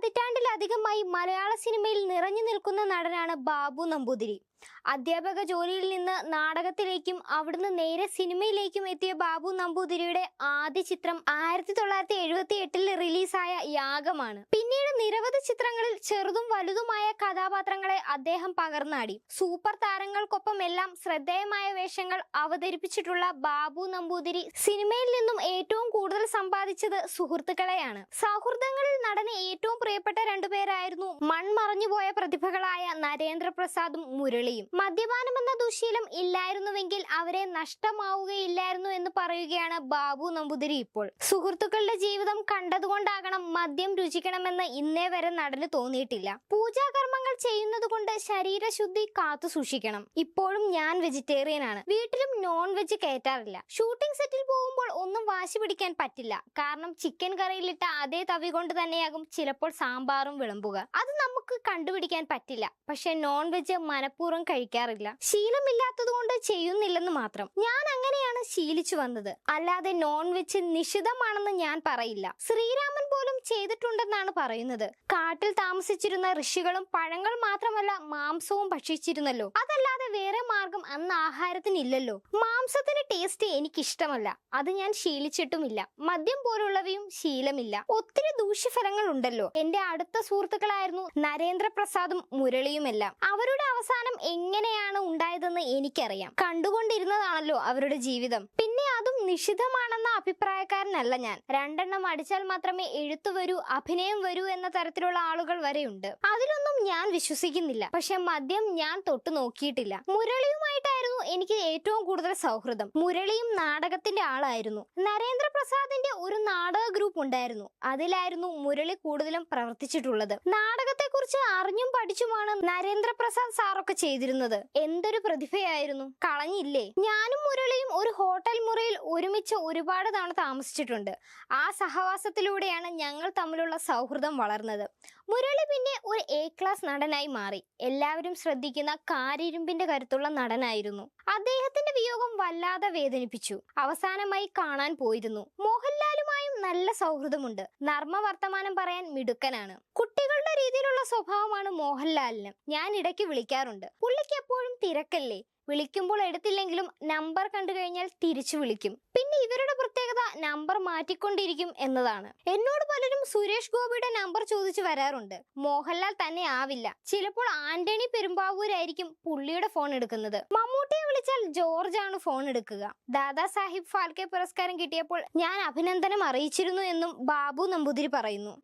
പതിറ്റാണ്ട് പതിറ്റാണ്ടിലധികമായി മലയാള സിനിമയിൽ നിറഞ്ഞു നിൽക്കുന്ന നടനാണ് ബാബു നമ്പൂതിരി. അധ്യാപക ജോലിയിൽ നിന്ന് നാടകത്തിലേക്കും അവിടുന്ന് നേരെ സിനിമയിലേക്കും എത്തിയ ബാബു നമ്പൂതിരിയുടെ ആദ്യ ചിത്രം ആയിരത്തി തൊള്ളായിരത്തി എഴുപത്തി എട്ടിൽ റിലീസായ യാഗമാണ്. പിന്നീട് നിരവധി ചിത്രങ്ങളിൽ ചെറുതും വലുതുമായ കഥാപാത്രങ്ങളെ അദ്ദേഹം പകർന്നാടി. സൂപ്പർ താരങ്ങൾക്കൊപ്പം എല്ലാം ശ്രദ്ധേയമായ വേഷങ്ങൾ അവതരിപ്പിച്ചിട്ടുള്ള ബാബു നമ്പൂതിരി സിനിമയിൽ നിന്നും ഏറ്റവും കൂടുതൽ സമ്പാദിച്ചത് സുഹൃത്തുക്കളെയാണ്. സൗഹൃദങ്ങളിൽ നടന് ഏറ്റവും പ്രിയപ്പെട്ട രണ്ടുപേരായിരുന്നു മൺമറഞ്ഞുപോയ പ്രതിഭകളായ നരേന്ദ്രപ്രസാദും മുരളിയും. മദ്യപാനം എന്ന ദുശീലം ഇല്ലായിരുന്നുവെങ്കിൽ അവരെ നഷ്ടമാവുകയില്ലായിരുന്നു എന്ന് പറയുകയാണ് ബാബു നമ്പൂതിരി ഇപ്പോൾ. സുഹൃത്തുക്കളുടെ ജീവിതം കണ്ടതുകൊണ്ടാകണം മദ്യം രുചിക്കണമെന്ന് ഇന്നേ വരെ നടന് തോന്നിയിട്ടില്ല. പൂജാകർമ്മങ്ങൾ ചെയ്യുന്നത് കൊണ്ട് ശരീരശുദ്ധി കാത്തു സൂക്ഷിക്കണം. ഇപ്പോഴും ഞാൻ വെജിറ്റേറിയൻ ആണ്. വീട്ടിലും നോൺ വെജ് കയറ്റാറില്ല ഷൂട്ടിംഗ് സെറ്റിൽ പോകുമ്പോൾ ഒന്നും വാശി പിടിക്കാൻ പറ്റില്ല. കാരണം ചിക്കൻ കറിയിലിട്ട അതേ തവി കൊണ്ട് തന്നെയാകും ചിലപ്പോൾ സാമ്പാറും വിളമ്പുക. അത് നമുക്ക് കണ്ടുപിടിക്കാൻ പറ്റില്ല. പക്ഷെ നോൺ വെജ് മനഃപൂർവം കഴിക്കാറില്ല. ശീലമില്ലാത്തത് കൊണ്ട് ചെയ്യുന്നില്ലെന്ന് മാത്രം. ഞാൻ അങ്ങനെയാണ് ശീലിച്ചു വന്നത്. അല്ലാതെ നോൺ വെജ് നിഷിതമാണെന്ന് ഞാൻ പറയില്ല. ശ്രീരാമൻ പോലും ചെയ്തിട്ടുണ്ടെന്നാണ് പറയുന്നത്. കാട്ടിൽ താമസിച്ചിരുന്ന ഋഷികളും പഴങ്ങൾ മാത്രമല്ല മാംസവും ഭക്ഷിച്ചിരുന്നല്ലോ. അതല്ലാതെ വേറെ മാർഗം അന്ന് ആഹാരത്തിനില്ലല്ലോ. മാംസത്തിന്റെ ടേസ്റ്റ് എനിക്കിഷ്ടമല്ല. അത് ഞാൻ ശീലിച്ചിട്ടുമില്ല. മദ്യം പോലുള്ളവയും ശീലമില്ല. ഒത്തിരി ദൂഷ്യഫലങ്ങൾ ഉണ്ടല്ലോ എന്റെ അടുത്ത സുഹൃത്തുക്കളായിരുന്നു നരേന്ദ്രപ്രസാദും മുരളിയുമെല്ലാം. അവരുടെ അവസാനം എങ്ങനെയാണ് ഉണ്ടായതെന്ന് എനിക്കറിയാം. കണ്ടുകൊണ്ടിരുന്നതാണല്ലോ അവരുടെ ജീവിതം. പിന്നെ അതും നിഷിദ്ധമാണെന്ന അഭിപ്രായക്കാരനല്ല ഞാൻ. രണ്ടെണ്ണം അടിച്ചാൽ മാത്രമേ എഴുത്തു വരൂ അഭിനയം വരൂ എന്ന തരത്തിലുള്ള ആളുകൾ വരെയുണ്ട്. അതിലൊന്നും ഞാൻ വിശ്വസിക്കുന്നില്ല. പക്ഷെ മദ്യം ഞാൻ തൊട്ടു നോക്കിയിട്ടില്ല മുരളിയുമായിട്ടായിരുന്നു എനിക്ക് ഏറ്റവും കൂടുതൽ സൗഹൃദം. മുരളിയും നാടകത്തിന്റെ ആളായിരുന്നു. നരേന്ദ്രപ്രസാദിന്റെ ഒരു നാടക ഗ്രൂപ്പ് ഉണ്ടായിരുന്നു. അതിലായിരുന്നു മുരളി കൂടുതലും പ്രവർത്തിച്ചിട്ടുള്ളത്. നാടകത്തെക്കുറിച്ച് അറിഞ്ഞും പഠിച്ചുമാണ് നരേന്ദ്രപ്രസാദ് സാറൊക്കെ ചെയ്തിരുന്നത്. എന്തൊരു പ്രതിഭയായിരുന്നു. കളഞ്ഞില്ലേ? ഞാനും മുരളിയും ഒരു ഹോട്ടൽ മുറിയിൽ ഒരുമിച്ച് ഒരുപാട് തവണ താമസിച്ചിട്ടുണ്ട്. ആ സഹവാസത്തിലൂടെയാണ് ഞങ്ങൾ തമ്മിലുള്ള സൗഹൃദം വളർന്നത്. മുരളി പിന്നെ ഒരു എ ക്ലാസ് നടനായി മാറി. എല്ലാവരും ശ്രദ്ധിക്കുന്ന കാരിരുമ്പിന്റെ കരുത്തുള്ള നടനായിരുന്നു. അദ്ദേഹത്തിന്റെ വിയോഗം വല്ലാതെ വേദനിപ്പിച്ചു. അവസാനമായി കാണാൻ പോയിരുന്നു. മോഹൻലാലുമായും നല്ല സൗഹൃദമുണ്ട്. നർമ്മ വർത്തമാനം പറയാൻ മിടുക്കനാണ്. കുട്ടികളുടെ രീതിയിലുള്ള സ്വഭാവമാണ് മോഹൻലാലിന്. ഞാൻ ഇടയ്ക്ക് വിളിക്കാറുണ്ട്. പുള്ളിക്ക് എപ്പോഴും തിരക്കല്ലേ? വിളിക്കുമ്പോൾ എടുത്തില്ലെങ്കിലും നമ്പർ കണ്ടു കഴിഞ്ഞാൽ തിരിച്ചു വിളിക്കും. പിന്നെ ഇവരുടെ പ്രത്യേകത നമ്പർ മാറ്റിക്കൊണ്ടിരിക്കും എന്നതാണ്. എന്നോട് പലരും സുരേഷ് ഗോപിയുടെ നമ്പർ ചോദിച്ചു വരാറുണ്ട്. മോഹൻലാൽ തന്നെ ആവില്ല. ചിലപ്പോൾ ആന്റണി പെരുമ്പാവൂരായിരിക്കും പുള്ളിയുടെ ഫോൺ എടുക്കുന്നത്. മമ്മൂട്ടിയെ വിളിച്ചാൽ ജോർജ് ആണ് ഫോൺ എടുക്കുക. ദാദാ സാഹിബ് ഫാൽക്കെ പുരസ്കാരം കിട്ടിയപ്പോൾ ഞാൻ അഭിനന്ദനം അറിയിച്ചിരുന്നു എന്നും ബാബു നമ്പൂതിരി പറയുന്നു.